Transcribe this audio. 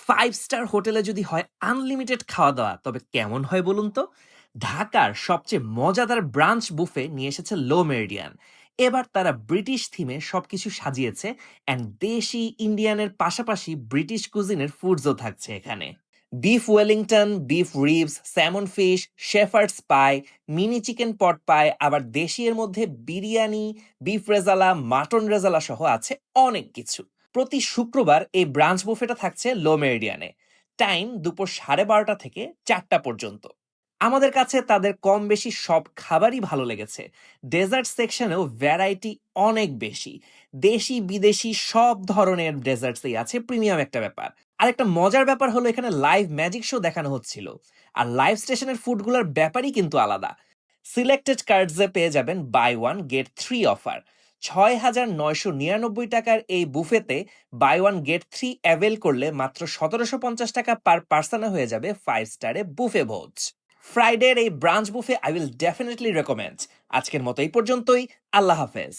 Five star হোটেলে যদি হয় আনলিমিটেড খাওয়া দাওয়া তবে কেমন হয় বলুন তো? ঢাকার সবচেয়ে মজাদার ব্রাঞ্চ বুফে নিয়ে এসেছে লো মেরিডিয়ান এবার তারা ব্রিটিশ থিমে সবকিছু সাজিয়েছে অ্যান্ড দেশি ইন্ডিয়ানের পাশাপাশি ব্রিটিশ কুজিনের ফুডসও থাকছে এখানে। Beef Wellington beef ribs salmon fish shepherd's pie mini chicken pot pie আবার দেশির মধ্যে বিরিয়ানি বিফ রেজালা মাটন রেজালা সহ আছে অনেক কিছু। প্রতি শুক্রবার এই ব্রাঞ্চ বুফেটা থাকছে লো মেরিডিয়ানে। টাইম দুপুর সাড়ে বারোটা থেকে চারটা পর্যন্ত। আমাদের কাছে তাদের কম বেশি সব খাবারই ভালো লেগেছে। ডেজার্ট সেকশনেও ভ্যারাইটি অনেক বেশি। দেশি, বিদেশি সব ধরনের ডেজার্টসই আছে, প্রিমিয়াম একটা ব্যাপার। আর একটা মজার ব্যাপার হলো এখানে লাইভ ম্যাজিক শো দেখানো হচ্ছিল। আর লাইভ স্টেশনের ফুডগুলোর ব্যাপারই কিন্তু আলাদা। সিলেক্টেড কার্ডসে পেয়ে যাবেন buy one, get three offer. ছয় হাজার নয়শো নিরানব্বই টাকার এই বুফেতে buy one get three avail করলে মাত্র সতেরোশো পঞ্চাশ টাকা পার পার্সনে হয়ে যাবে ফাইভ স্টারে বুফে ভোজ ফ্রাইডের এই brunch buffet I will definitely recommend আজকের মতো এই পর্যন্তই। আল্লাহ হাফেজ।